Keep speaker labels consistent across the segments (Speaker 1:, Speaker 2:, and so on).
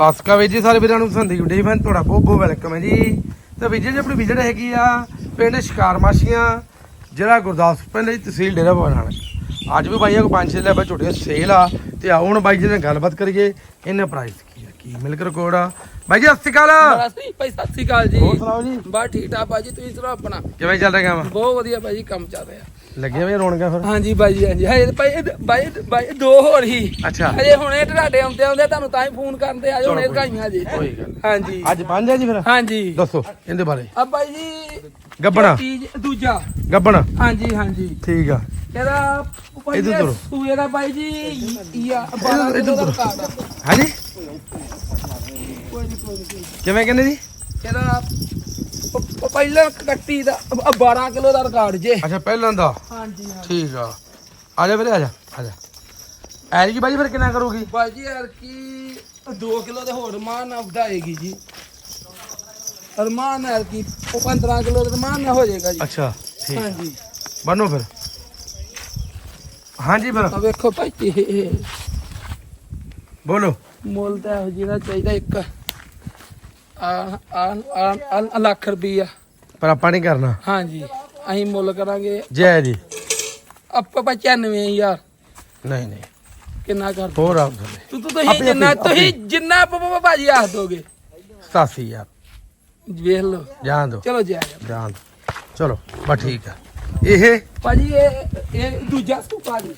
Speaker 1: ਸਾਸਕਾ ਵੀਰ ਜੀ, ਸਾਰੇ ਵੀਰਾਂ ਨੂੰ ਸੰਦੀਪ ਡੇ ਫੈਨ ਤੁਹਾਡਾ ਬਹੁਤ ਬਹੁਤ ਵੈਲਕਮ ਹੈ ਜੀ। ਤਾਂ ਵੀਰ ਜੀ ਆਪਣੀ ਵਿਜਟ ਹੈਗੀ ਆ, ਪਿੰਡ ਸ਼ਿਕਾਰ ਮਾਸ਼ੀਆਂ ਜਿਹੜਾ ਗੁਰਦਾਸਪੁਰ, ਪਿੰਡ ਦੀ ਤਹਿਸੀਲ ਡੇਰਾ ਬਾਬਾ ਨਾਨਕ ਅੱਜ ਵੀ ਬਾਈਆਂ ਕੋ ਪੰਜ ਛੇ ਲੈਬਰ ਝੋਟੀਆਂ ਸੇਲ ਆ, ਤੇ ਆਓ ਹੁਣ ਬਾਈ ਜੀ ਨਾਲ ਗੱਲਬਾਤ ਕਰੀਏ ਇਹਨਾਂ ਪ੍ਰਾਈਸ ਕੀ ਮਿਲਕ ਰਿਕਾਰਡ ਆ ਬਾਈ ਜੀ ਸਤਿ ਸ਼੍ਰੀ ਅਕਾਲ।
Speaker 2: ਭਾਈ ਸਤਿ ਸ੍ਰੀ ਅਕਾਲ ਜੀ।
Speaker 1: ਹੋਰ ਸੁਣਾਓ ਜੀ?
Speaker 2: ਬਸ ਠੀਕ ਠਾਕ ਭਾਜੀ ਤੁਸੀਂ ਸੁਣਾਓ ਆਪਣਾ?
Speaker 1: ਕਿਵੇਂ ਚੱਲ ਰਿਹਾ ਕੰਮ?
Speaker 2: ਬਹੁਤ ਵਧੀਆ ਭਾਜੀ ਕੰਮ ਚੱਲ ਰਿਹਾ।
Speaker 1: ਲੱਗੇ ਵੀ ਰੌਣਕਾਂ ਫਿਰ?
Speaker 2: ਹਾਂਜੀ ਭਾਜੀ ਹਾਂਜੀ। ਹਜੇ ਭਾਈ ਭਾਈ ਭਾਈ ਦੋ ਹੋਰ ਹੀ।
Speaker 1: ਅੱਛਾ।
Speaker 2: ਹਜੇ ਹੁਣੇ ਤੁਹਾਡੇ ਆਉਂਦੇ ਆਉਂਦੇ ਤੁਹਾਨੂੰ ਤਾਂ ਹੀ ਫੋਨ ਕਰਨ ਤੇ ਆਜੋ ਹੁਣੇ ਰਕਾਈਆਂ ਜੀ।
Speaker 1: ਕੋਈ ਗੱਲ ਨੀ।
Speaker 2: ਹਾਂਜੀ।
Speaker 1: ਅੱਜ ਪੰਜ ਆ ਜੀ ਫਿਰ?
Speaker 2: ਹਾਂਜੀ।
Speaker 1: ਦੱਸੋ ਇਹਦੇ ਬਾਰੇ।
Speaker 2: ਆ ਭਾਈ ਜੀ
Speaker 1: ਗੱਬਣਾ
Speaker 2: ਚੀਜ਼ ਦੂਜਾ।
Speaker 1: ਗੱਬਣਾ।
Speaker 2: ਹਾਂਜੀ ਹਾਂਜੀ।
Speaker 1: ਠੀਕ ਆ।
Speaker 2: ਇਹਦਾ ਭਾਈ
Speaker 1: ਇੱਧਰ ਤੁਰੋ।
Speaker 2: ਸੂਏ ਦਾ ਭਾਈ ਜੀ ਯਾ
Speaker 1: ਇੱਧਰ-
Speaker 2: 12
Speaker 1: ਇੱਧਰ
Speaker 2: ਕਿਲੋ ਦਾ
Speaker 1: ਤੁਰੋ।
Speaker 2: ਰਿਕਾਰਡ ਆ
Speaker 1: ਹਾਂਜੀ?
Speaker 2: ਨੀ, ਨੀ, ਨੀ।
Speaker 1: ਕਿਵੇਂ ਕਹਿੰਦੇ ਜੀ?
Speaker 2: ਇਹਦਾ ਪ- ਪਹਿਲਾਂ ਕੱਟੀ ਦਾ 12 ਕਿਲੋ ਦਾ ਰਿਕਾਰਡ ਜੇ।
Speaker 1: ਅੱਛਾ ਪਹਿਲਾਂ ਦਾ?
Speaker 2: ਹਾਂਜੀ ਹਾਂਜੀ।
Speaker 1: ਠੀਕ ਆ। ਆ ਜਾ ਵੀਰੇ ਆ ਜਾ ਆ ਜਾ। ਐਰੀ ਕੀ ਬਾਜੀ ਫਿਰ ਕਿੰਨਾ ਕਰੂਗੀ?
Speaker 2: ਬਾਜੀ ਯਾਰ ਕੀ 2 ਕਿਲੋ ਦੇ ਹੋਰ ਮਾਨ ਨਾਲ ਵਧਾਏਗੀ ਜੀ। ਅਰਮਾਨ ਹੈ ਕਿ ਉਹ 15 ਕਿਲੋ ਦੇ ਮਾਨ ਨਾਲ ਹੋ ਜਾਏਗਾ ਜੀ।
Speaker 1: ਅੱਛਾ ਠੀਕ।
Speaker 2: ਹਾਂਜੀ।
Speaker 1: ਬੰਨੋ ਫਿਰ। ਹਾਂਜੀ ਫਿਰ।
Speaker 2: ਆ ਵੇਖੋ ਭਾਈ
Speaker 1: ਬੋਲੋ।
Speaker 2: ਮੁੱਲ ਤਾਂ ਇਹੋ ਜਿਹੜਾ ਚਾਹੀਦਾ ਇੱਕ। ਆ ਆ ਆ- ਲੱਖ ਰੁਪਈਆ
Speaker 1: ਪਰ ਆਪਾਂ ਨਹੀਂ ਕਰਨਾ।
Speaker 2: ਹਾਂਜੀ ਅਸੀਂ ਮੁੱਲ ਕਰਾਂਗੇ।
Speaker 1: ਜੈ ਜੀ।
Speaker 2: ਆਪਾਂ 95000
Speaker 1: ਨਹੀਂ ਨਹੀਂ।
Speaker 2: ਕਿੰਨਾ ਕਰ
Speaker 1: ਹੋਰ ਆਪ ਥੱਲੇ
Speaker 2: ਤੂੰ ਤੂੰ ਤੁਸੀਂ ਜਿੰਨਾ ਤੁਸੀਂ ਜਿੰਨਾ ਪ- ਪ- ਭਾਜੀ ਆਖ ਦੋਗੇ।
Speaker 1: 87 ਯਾਰ
Speaker 2: ਵੇਖ ਲਓ।
Speaker 1: ਜਾਣ ਦੋ
Speaker 2: ਚਲੋ ਜੀ।
Speaker 1: ਜਾਣ ਦਿਓ। ਚਲੋ ਬਸ ਠੀਕ ਆ। ਇਹ
Speaker 2: ਭਾਜੀ ਇਹ ਇਹ ਦੂਜਾ ਸੂਪਾ ਜੀ।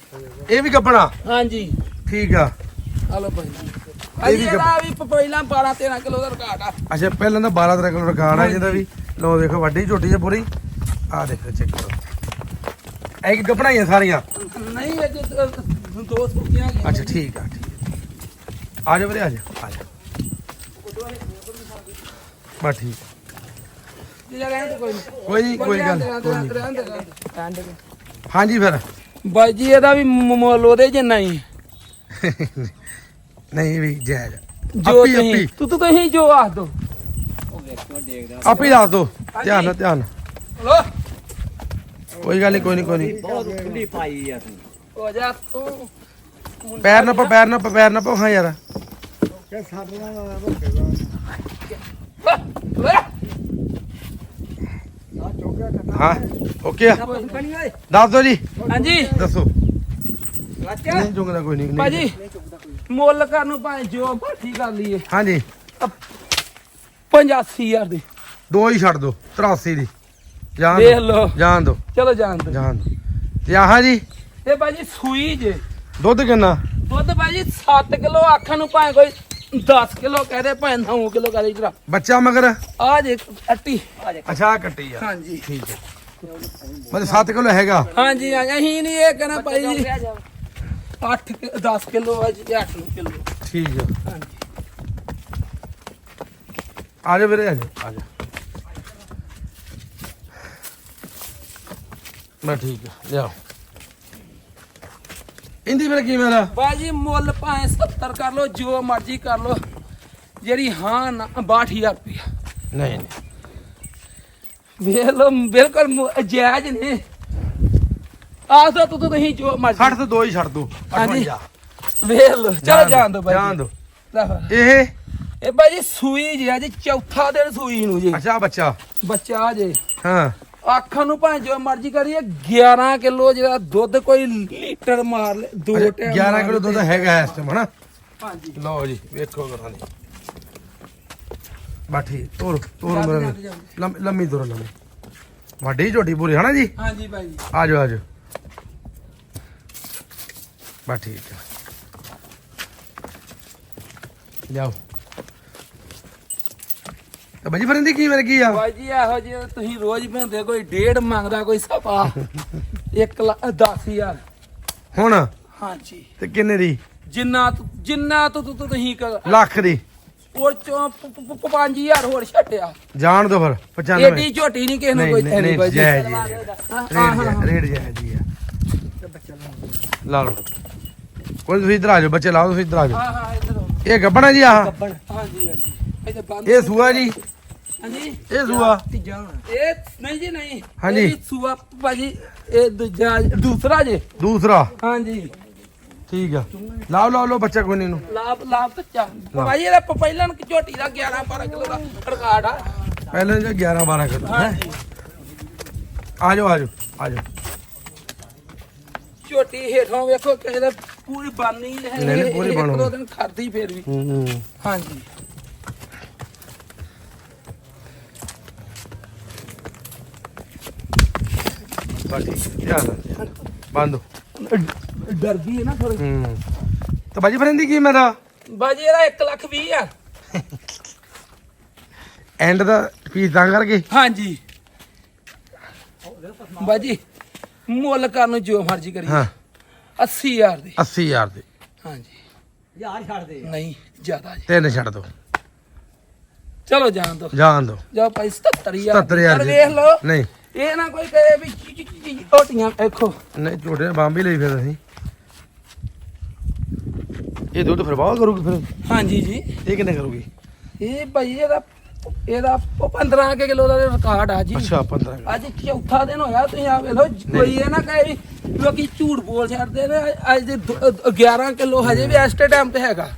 Speaker 1: ਇਹ ਵੀ ਕੱਪਣਾ
Speaker 2: ਹਾਂਜੀ।
Speaker 1: ਠੀਕ ਆ।
Speaker 2: ਹਲੋ ਭਾਈ
Speaker 1: ਇਹ ਵੀ
Speaker 2: ਇਹਦਾ ਵੀ ਪਹਿਲਾਂ 12 13 ਕਿਲੋ ਦਾ ਰਿਕਾਰਡ ਆ।
Speaker 1: ਅੱਛਾ ਪਹਿਲਾਂ ਤਾਂ 12 13 ਕਿਲੋ ਰਿਕਾਰਡ ਆ ਜਿਹਦਾ ਵੀ। ਲੋ ਦੇਖੋ ਵੱਡੀ ਝੋਟੀ ਹੈ ਪੂਰੀ। ਆ ਦੇਖੋ ਚੈੱਕ ਕਰੋ। ਇਹ ਕਿ ਕੱਪੜਾਈਆਂ ਸਾਰੀਆਂ?
Speaker 2: ਨਹੀਂ ਇਹ ਜੋ ਦੋ ਸੂਪੀਆਂ ਹੈਗੀਆਂ।
Speaker 1: ਅੱਛਾ ਠੀਕ ਆ ਠੀਕ ਆ। ਜਾ ਵੀਰੇ ਆ ਜਾ ਆ ਜਾ ਬਸ ਠੀਕ ਆ।
Speaker 2: ਜੀ ਜਾ ਰਹਿਣ ਦੇ ਕੋਈ ਨਹੀਂ।
Speaker 1: ਕੋਈ ਨਹੀਂ ਕੋਈ ਗੱਲ
Speaker 2: ਰਹਿਣ ਦੇ,
Speaker 1: ਕੋਈ ਨਹੀਂ
Speaker 2: ਰਹਿਣ ਦੇ, ਰਹਿਣ ਦੇ, ਰਹਿਣ ਦੇ।
Speaker 1: ਹਾਂਜੀ ਫਿਰ।
Speaker 2: ਬਾਈ ਜੀ ਇਹਦਾ ਵੀ ਮੁੱਲ ਉਹਦੇ ਜਿੰਨਾ ਹੀ।
Speaker 1: ਨਹੀਂ ਵੀ ਜਾਇਜ਼।
Speaker 2: ਜੋ
Speaker 1: ਆਪੀ
Speaker 2: ਤੁਸੀਂ
Speaker 1: ਆਪੀ।
Speaker 2: ਤੂੰ ਤੂੰ ਤੁਸੀਂ ਜੋ ਆਖ ਦੋ।
Speaker 1: ਆਪੀ ਦੱਸ ਦੋ। ਧਿਆਨ ਨਾਲ ਧਿਆਨ ਨਾਲ। ਕੋਈ ਗੱਲ ਨਹੀਂ ਕੋਈ ਨਹੀਂ ਕੋਈ ਨਹੀਂ।
Speaker 3: ਬਹੁਤ ਖੁੱਲੀ ਪਾਈ ਆ ਤੂੰ।
Speaker 2: ਹੋ ਜਾ ਤੂੰ
Speaker 1: ਪੈਰ ਨਾ ਪਾ ਪੈਰ ਨਾ ਪਾ ਪੈਰ ਨਾ ਪਾ ਹਾਂ ਯਾਰ।
Speaker 2: ਓਏ
Speaker 1: ਹਾਂ ਓਕੇ ਆ। ਦੱਸ ਦੋ ਜੀ।
Speaker 2: ਹਾਂਜੀ।
Speaker 1: ਦੱਸੋ। ਨਹੀਂ ਜੁਗਦਾ ਕੋਈ ਨਹੀਂ।
Speaker 2: ਭਾਜੀ ਮੁੱਲ ਕਰਨ ਨੂੰ ਭਾਵੇਂ ਜੋ ਮਰਜ਼ੀ ਕਰ ਲਈਏ।
Speaker 1: ਹਾਂਜੀ।
Speaker 2: 85000 ਦੀ।
Speaker 1: ਦੋ ਹੀ ਛੱਡ ਦੋ 83 ਦੀ। ਜਾਣ
Speaker 2: ਦੇਖ
Speaker 1: ਦੋ
Speaker 2: ਲਓ।
Speaker 1: ਜਾਣ ਦੋ।
Speaker 2: ਚਲੋ ਜਾਣ ਦੋ।
Speaker 1: ਜਾਣ ਦੋ। ਤੇ ਆਹ ਜੀ?
Speaker 2: ਇਹ ਭਾਜੀ ਸੂਈ ਜੇ।
Speaker 1: ਦੁੱਧ ਕਿੰਨਾ?
Speaker 2: ਦੁੱਧ ਭਾਜੀ 7 ਕਿਲੋ ਆਖਣ ਨੂੰ ਭਾਵੇਂ ਕੋਈ 10 ਕਿਲੋ ਕਹਦੇ ਭਾਵੇਂ 9 ਕਿਲੋ ਕਹਦੇ ਇਧਰ
Speaker 1: ਬੱਚਾ ਮਗਰ?
Speaker 2: ਆ ਜੇ ਅੱਟੀ।
Speaker 1: ਅੱਛਾ ਆਹ ਕੱਟੀ ਆ।
Speaker 2: ਹਾਂਜੀ।
Speaker 1: ਠੀਕ ਹੈ। ਮਤਲਬ 7 ਕਿਲੋ ਹੈਗਾ?
Speaker 2: ਹਾਂਜੀ ਹਾਂਜੀ। ਅਸੀਂ ਨਹੀਂ ਇਹ ਕਹਿਣਾ ਭਾਈ ਜੀ। 8 10 ਕਿਲੋ ਆ ਜੀ 8 ਕਿਲੋ।
Speaker 1: ਠੀਕ
Speaker 2: ਹਾਂਜੀ।
Speaker 1: ਆ ਜਾ ਵੀਰੇ ਆ ਜਾ। ਆ ਜਾ। ਮੈਂ ਠੀਕ ਹੈ ਲਿਆਓ। ਇੰਦੀ ਫਿਰ ਕੀ ਮੇਰਾ
Speaker 2: ਬਾਜੀ ਮੁੱਲ ਭਾਵੇਂ 70 ਕਰ ਲੋ ਜੋ ਮਰਜ਼ੀ ਕਰ ਲੋ ਜਿਹੜੀ ਹਾਂ ਨਾ 62000 ਰੁਪਇਆ।
Speaker 1: ਨਹੀਂ ਨਹੀਂ।
Speaker 2: ਵੇਖ ਲੋ ਬਿਲਕੁਲ ਜਾਇਜ਼ ਨੇ। ਆਹ ਤਾਂ ਤੂੰ ਤੁਸੀਂ ਜੋ
Speaker 1: 60
Speaker 2: ਮਰਜ਼ੀ
Speaker 1: ਤੋਂ ਦੋ ਹੀ ਛੱਡ ਦੋ
Speaker 2: ਹਾਂਜੀ।
Speaker 1: 58
Speaker 2: ਵੇਖ ਲੋ ਚਲੋ ਜਾਣ ਦੋ ਬਾਈ
Speaker 1: ਜਾਣ ਦੋ।
Speaker 2: ਲੈ।
Speaker 1: ਇਹ?
Speaker 2: ਇਹ ਬਾਜੀ ਸੂਈ ਜੀ ਅੱਜ ਚੌਥਾ ਦਿਨ ਸੂਈ ਨੂੰ ਜੀ।
Speaker 1: ਅੱਛਾ ਬੱਚਾ।
Speaker 2: ਬੱਚਾ ਜੇ।
Speaker 1: ਹਾਂ।
Speaker 2: ਆਖਾਂ ਨੂੰ ਭਾਵੇਂ ਜੋ ਮਰਜ਼ੀ ਕਰੀਏ 11 ਕਿਲੋ ਜਿਹੜਾ ਦੁੱਧ ਕੋਈ ਲੀਟਰ ਮਾਰ ਲੈ ਦੋ ਟਾਈਮ
Speaker 1: 11 ਕਿਲੋ ਦੁੱਧ ਹੈਗਾ ਇਸ ਟਾਈਮ ਹਨਾ?
Speaker 2: ਹਾਂਜੀ।
Speaker 1: ਲਓ ਜੀ ਵੇਖੋ ਕਰਾਂ ਦੀ ਬਾਠੀ ਤੋਰ ਤੋਰ
Speaker 2: ਜਾਂਦੇ,
Speaker 1: ਮੇਰੇ
Speaker 2: ਜਾਂਦੇ, ਜਾਂਦੇ।
Speaker 1: ਲੰਮੀ ਤੋਰ ਲੰਮੀ। ਵੱਡੀ ਝੋਟੀ ਪੂਰੀ ਹਨਾ ਜੀ?
Speaker 2: ਹਾਂਜੀ ਭਾਈ ਜੀ।
Speaker 1: ਆ ਜਾਓ। ਆ ਬਸ ਠੀਕ ਹੈ ਲਿਆਓ। ਤਾਂ ਬਾਜੀ ਫਿਰ ਇਹਦੀ ਕੀ ਗਈ ਆ?
Speaker 2: ਬਾਈ ਜੀ ਇਹੋ ਜਿਹੇ ਤੁਸੀਂ ਰੋਜ਼ ਬਣਦੇ ਕੋਈ ਡੇਢ ਮੰਗਦਾ ਕੋਈ ਸਪਾ 1 ਲੱਖ 10000
Speaker 1: ਹੁਣ?
Speaker 2: ਹਾਂਜੀ।
Speaker 1: ਤੇ ਕਿੰਨੇ ਦੀ?
Speaker 2: ਜਿੰਨਾ ਤੁ- ਜਿੰਨਾ ਤੋਂ ਤੁ- ਤੁਸੀਂ ਕਰ
Speaker 1: ਲੱਖ ਦੀ।
Speaker 2: ਉਹ ਚੋਂ 5000 ਹੋਰ ਛੱਡਿਆ।
Speaker 1: ਜਾਣ ਦੋ ਫਿਰ 95
Speaker 2: ਏਡੀ ਝੋਟੀ ਨਹੀਂ ਕਿਸੇ ਨੂੰ
Speaker 1: ਨਹੀਂ
Speaker 2: ਕੋਈ
Speaker 1: ਨਹੀਂ ਨਹੀਂ
Speaker 2: ਬਾਈ ਜੀ।
Speaker 1: ਜੈ ਜੀ
Speaker 2: ਹਾਂ, ਹਾਂ,
Speaker 1: ਜੈ। ਰੇਟ ਜੈ ਜੀ ਆ। ਲਾ ਲਓ। ਕੋਈ ਤੁਸੀਂ ਇਧਰ ਆ ਜਾਓ ਬੱਚੇ ਲਾਓ ਤੁਸੀਂ ਇਧਰ ਆ ਜਾਓ।
Speaker 2: ਹਾਂ ਹਾਂ ਇੱਧਰ ਆਓ।
Speaker 1: ਇਹ ਗੱਬਣਾ ਜੀ ਆ
Speaker 2: ਹਾਂਜੀ ਹਾਂਜੀ। ਇਹ ਤਾਂ ਬੰਦ
Speaker 1: ਇਹ ਸੂਆ ਜੀ।
Speaker 2: ਹਾਂਜੀ।
Speaker 1: ਇਹ ਸੂਆ।
Speaker 2: ਇਹ ਨਹੀਂ ਜੀ ਨਹੀਂ।
Speaker 1: ਹਾਂਜੀ।
Speaker 2: ਇਹ ਸੂਆ ਭਾਜੀ ਇਹ ਦੂਜਾ ਦੂਸਰਾ ਜੇ।
Speaker 1: ਦੂਸਰਾ।
Speaker 2: ਹਾਂਜੀ।
Speaker 1: ਠੀਕ ਆ। ਲਾਓ ਲਾਓ ਲਓ ਬੱਚਾ ਕੋਈ ਨਹੀਂ ਨੂੰ
Speaker 2: ਲਾਭ ਲਾਭ ਬੱਚਾ। ਭਾਈ ਇਹਦਾ ਪ- ਪਹਿਲਾਂ ਨੂੰ ਝੋਟੀ ਦਾ 11 12 ਕਿਲੋ ਦਾ ਰਿਕਾਰਡ ਆ।
Speaker 1: ਪਹਿਲਾਂ ਜੇ 11 12 ਕਰ
Speaker 2: ਹਾਂਜੀ।
Speaker 1: ਆ ਜਾਓ ਆ ਜਾਓ ਆ ਜਾਓ।
Speaker 2: ਝੋਟੀ ਹੇਠੋਂ ਵੇਖੋ ਕਿਸੇ ਦਾ ਪੂਰੀ ਬਾਨੀ ਹੈ
Speaker 1: ਨਹੀਂ, ਨਹੀਂ, ਪੂਰੀ ਬਣ।
Speaker 2: ਦੋ। ਦਿਨ ਖਾਦੀ ਫੇਰ ਵੀ।
Speaker 1: ਹੂੰ ਹੂੰ।
Speaker 2: ਹਾਂਜੀ।
Speaker 1: ਬਸ ਠੀਕ ਧਿਆਨ ਨਾਲ। ਬੰਦ
Speaker 2: ਡਰ ਗਈ ਹੈ ਨਾ
Speaker 1: ਹੂੰ। ਤਾਂ ਬਾਜੀ ਫਿਰ ਇਹਦੀ ਕੀ ਮੇਰਾ
Speaker 2: ਬਾਜੀ ਇਹਦਾ 1 ਲੱਖ 20 ਆ।
Speaker 1: ਐਂਡ ਦਾ ਫੀਸ ਤਾਂ ਕਰਕੇ।
Speaker 2: ਹਾਂਜੀ। ਬਾਜੀ ਮੁੱਲ ਕਰਨ ਨੂੰ ਜੋ ਮਰਜ਼ੀ ਕਰੀ
Speaker 1: ਹਾਂ।
Speaker 2: 80000 ਦੇ।
Speaker 1: 80000 ਦੇ।
Speaker 2: ਹਾਂਜੀ।
Speaker 3: ਯਾਰ ਛੱਡ ਦੇ।
Speaker 2: ਨਹੀਂ ਜ਼ਿਆਦਾ ਜੀ।
Speaker 1: ਤਿੰਨ ਛੱਡ ਦੋ।
Speaker 2: ਚਲੋ ਜਾਣ ਦੋ।
Speaker 1: ਜਾਣ ਦੋ।
Speaker 2: ਜਾਓ ਭਾਈ 77000
Speaker 1: 77000
Speaker 2: ਪਰ
Speaker 1: ਜੀ।
Speaker 2: ਵੇਖ ਲਓ।
Speaker 1: ਨਹੀਂ।
Speaker 2: ਇਹ ਨਾ ਕੋਈ ਕਹੇ ਵੀ ਚੀ- ਚੀ- ਚੀ- ਝੋਟੀਆਂ ਵੇਖੋ।
Speaker 1: ਨਹੀਂ ਝੋਟੇ ਨੇ ਬੰਬ ਹੀ ਲਈ ਫਿਰ ਅਸੀਂ। ਇਹ ਦੁੱਧ ਫਿਰ ਬਾਵਾ ਕਰੂਗੀ ਫਿਰ?
Speaker 2: ਹਾਂਜੀ ਜੀ।
Speaker 1: ਇਹ ਕਿੰਨੇ ਕਰੂਗੀ?
Speaker 2: ਇਹ ਭਾਈ ਇਹਦਾ ਇਹਦਾ 15 ਕੇ ਕਿਲੋ ਦਾ ਰਿਕਾਰਡ ਆ ਜੀ।
Speaker 1: ਅੱਛਾ 15
Speaker 2: ਅੱਜ ਚੌਥਾ ਦਿਨ ਹੋਇਆ ਤੁਸੀਂ ਆ ਵੇਖ ਲਓ ਕੋਈ ਇਹ ਨਾ ਕਹੇ ਵੀ ਲੋਕੀ ਝੂਠ ਬੋਲ ਛੱਡਦੇ ਨੇ ਅੱਜ ਦੇ ਦੋ- ਅ, 11 ਕਿਲੋ ਹਜੇ ਵੀ ਇਸ ਟਾਈਮ ਤੇ ਹੈਗਾ।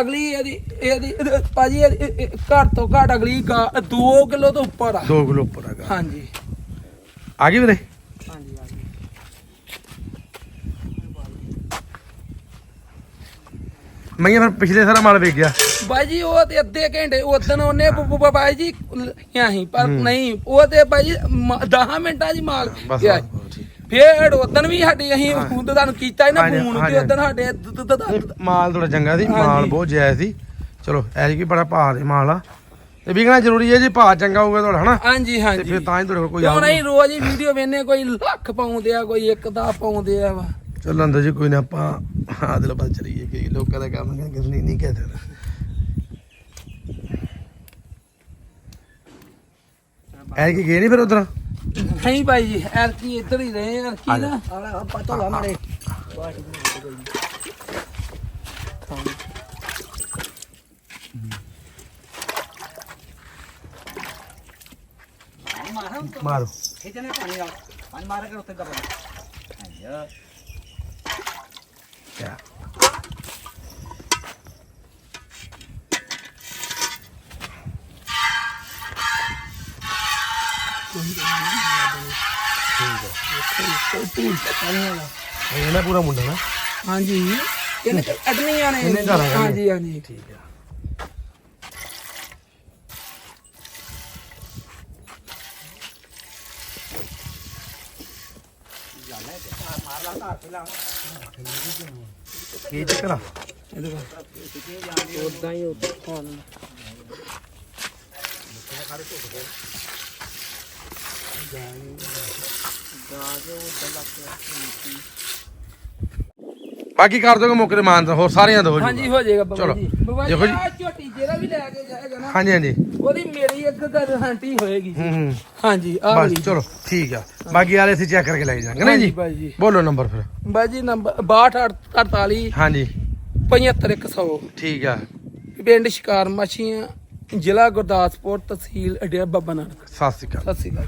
Speaker 2: ਅਗਲੀ ਇਹਦੀ ਇਹਦੀ ਇਹ ਘੱਟ ਤੋਂ ਘੱਟ ਅਗਲੀ 2 ਕਿਲੋ ਤੋਂ ਉੱਪਰ ਆ।
Speaker 1: 2 ਕਿਲੋ ਉੱਪਰ ਹੈਗਾ।
Speaker 2: ਹਾਂਜੀ।
Speaker 1: ਆ ਗਈ ਵੀਰੇ?
Speaker 2: ਹਾਂਜੀ ਹਾਂਜੀ
Speaker 1: ਮੈਂ ਫਿਰ ਪਿਛਲੇ ਸਾਰਾ ਮਾਲ ਵੇਚ ਗਿਆ।
Speaker 2: ਬਾਈ ਜੀ ਉਹ ਤੇ ਅੱਧੇ ਘੰਟੇ ਉਦੋਂ ਉਹਨੇ ਬ- ਬ- ਬਾਈ ਜੀ ਸੀ ਪਰ ਨਹੀਂ ਉਹ ਤੇ ਬਾਈ 10 ਮਿੰਟਾਂ ਹੀ ਮਾਲ
Speaker 1: ਬਸ
Speaker 2: ਗਿਆ
Speaker 1: ਬਸ, ਬਸ, ਠੀਕ।
Speaker 2: ਫੇਰ ਉਦੋਂ ਵੀ ਸਾਡੀ ਅਸੀਂ ਹੁਣ ਤੁਹਾਨੂੰ ਕੀਤਾ ਹੀ ਨਾ
Speaker 1: ਹਾਂਜੀ,
Speaker 2: ਫੋਨ
Speaker 1: ਹਾਂਜੀ।
Speaker 2: ਕਿ ਉਦੋਂ ਸਾਡੇ ਦ- ਦ- ਦ-
Speaker 1: ਨਹੀਂ, ਮਾਲ ਥੋੜਾ ਚੰਗਾ ਸੀ ਮਾਲ
Speaker 2: ਹਾਂਜੀ।
Speaker 1: ਬਹੁਤ ਜਾਇਜ਼ ਸੀ। ਚਲੋ ਐਜ ਕੀ ਬੜਾ ਭਾਅ ਦੇ ਮਾਲ ਆ। ਤੇ ਵਿਕਣਾ ਜ਼ਰੂਰੀ ਹੈ ਜੀ ਭਾਅ ਚੰਗਾ ਹੋਊਗਾ ਤੁਹਾਡਾ ਹਨਾ?
Speaker 2: ਹਾਂਜੀ
Speaker 1: ਤੇ
Speaker 2: ਹਾਂਜੀ।
Speaker 1: ਫਿਰ ਤਾਂ ਹੀ ਤੁਹਾਡੇ ਕੋਲ ਕੋਈ
Speaker 2: ਕਿਉਂ
Speaker 1: ਆਊਗਾ।
Speaker 2: ਨਹੀਂ ਰੋਜ਼ ਹੀ ਵੀਡੀਓ ਵੇਨੇ ਕੋਈ ਲੱਖ ਪਾਉਂਦੇ ਆ ਕੋਈ ਇੱਕ ਦਾ ਪਾਉਂਦੇ ਆ ਵਾ।
Speaker 1: ਚੱਲ ਅੰਦਰ ਜੀ ਕੋਈ ਨਾ ਆਪਾਂ ਆਦਲ ਬਲ ਚਲੀਏ ਕਿ ਲੋਕਾਂ ਦਾ ਕੰਮ ਹੈ ਕਿਸ ਨੇ ਨਹੀਂ ਕਹਿ ਸਕਦਾ ਐ ਕੀ ਗਏ ਨਹੀਂ ਫਿਰ ਉਧਰ?
Speaker 2: ਨਹੀਂ ਭਾਈ ਜੀ ਐਰ ਕੀ ਇੱਧਰ ਹੀ ਰਹੇ ਐਰ ਕੀ ਨਾ।
Speaker 3: ਆਲਾ ਪਤੋ ਲਾ ਮਾਰੇ ਮਾਰਾਂ।
Speaker 1: ਮਾਰੋ
Speaker 3: ਖਿੱਚਣੇ ਪਾਣੀ ਆ। ਪਾਣੀ ਮਾਰ ਕੇ ਉੱਤੇ ਦਬਾ ਹਾਂ
Speaker 1: ਕਿਆ? ਇਹ ਨਾ ਪੂਰਾ ਮੁੰਡਾ ਨਾ?
Speaker 2: ਹਾਂਜੀ। ਇਹਨੇ ਅਡਮੀਆਂ ਨੇ
Speaker 1: ਇਹਨੇ ਘਰਾਂ ਕਰਨੀਆਂ।
Speaker 2: ਹਾਂਜੀ ਹਾਂਜੀ।
Speaker 1: ਠੀਕ ਆ। ਕੀ ਚੱਕਰ ਆ?
Speaker 2: ਉਦਾਂ ਹੀ ਉਦਾਂ
Speaker 1: ਬਾਕੀ ਕਰ ਦੋਗੇ ਮੌਕੇ ਤੇ ਮਾਨ ਹੋਰ ਸਾਰਿਆਂ ਦਾ ਹੋ ਜਾਊਗਾ
Speaker 2: ਹਾਂਜੀ ਹੋ ਜਾਏਗਾ ਬਾਬਾ
Speaker 1: ਚਲੋ।
Speaker 2: ਜੀ। ਬਾਬਾ ਜੀ
Speaker 1: ਦੇਖੋ ਜੀ।
Speaker 2: ਆਹ ਝੋਟੀ ਜਿਹੜਾ ਵੀ ਲੈ ਕੇ ਜਾਏਗਾ ਨਾ
Speaker 1: ਹਾਂਜੀ ਹਾਂਜੀ।
Speaker 2: ਉਹਦੀ ਮੇਰੀ ਇੱਕ ਗਾਰੰਟੀ ਹੋਏਗੀ
Speaker 1: ਹੂੰ ਹੂੰ।
Speaker 2: ਹਾਂਜੀ ਆ
Speaker 1: ਬਸ
Speaker 2: ਵਾਲੀ
Speaker 1: ਚਲੋ ਠੀਕ ਆ। ਬਾਕੀ ਵਾਲੇ ਅਸੀਂ ਚੈੱਕ ਕਰਕੇ ਲੈ ਜਾਾਂਗੇ ਨਾ ਜੀ?
Speaker 2: ਬਾਈ ਜੀ।
Speaker 1: ਬੋਲੋ ਨੰਬਰ ਫਿਰ।
Speaker 2: ਬਾਈ ਜੀ ਨੰਬਰ 6248
Speaker 1: ਹਾਂਜੀ।
Speaker 2: 75100
Speaker 1: ਠੀਕ ਆ।
Speaker 2: ਪਿੰਡ ਸ਼ਿਕਾਰ ਮੱਛੀਆਂ ਜ਼ਿਲ੍ਹਾ ਗੁਰਦਾਸਪੁਰ ਤਹਿਸੀਲ ਅਡਿਆ ਬਾਬਾ ਨਾਨਕ
Speaker 1: ਸਤਿ ਸ਼੍ਰੀ ਅਕਾਲ।
Speaker 2: ਸਤਿ ਸ਼੍ਰੀ ਅਕਾਲ।